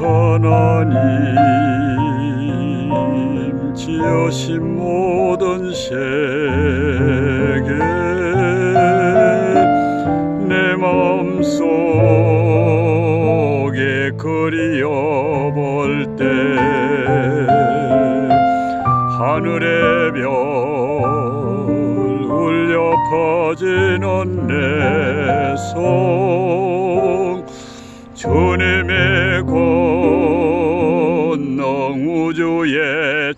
하나님 지으신 모든 세계 내 마음속에 그리워볼 때 하늘의 별 울려 퍼지는 내송 주님의 권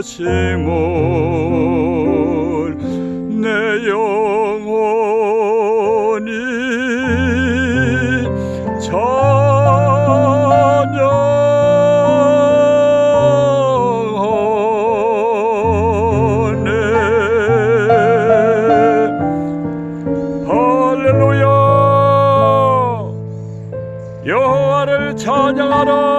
위대하심을 내 영혼이 찬양하네. 할렐루야. 여호와를 찬양하라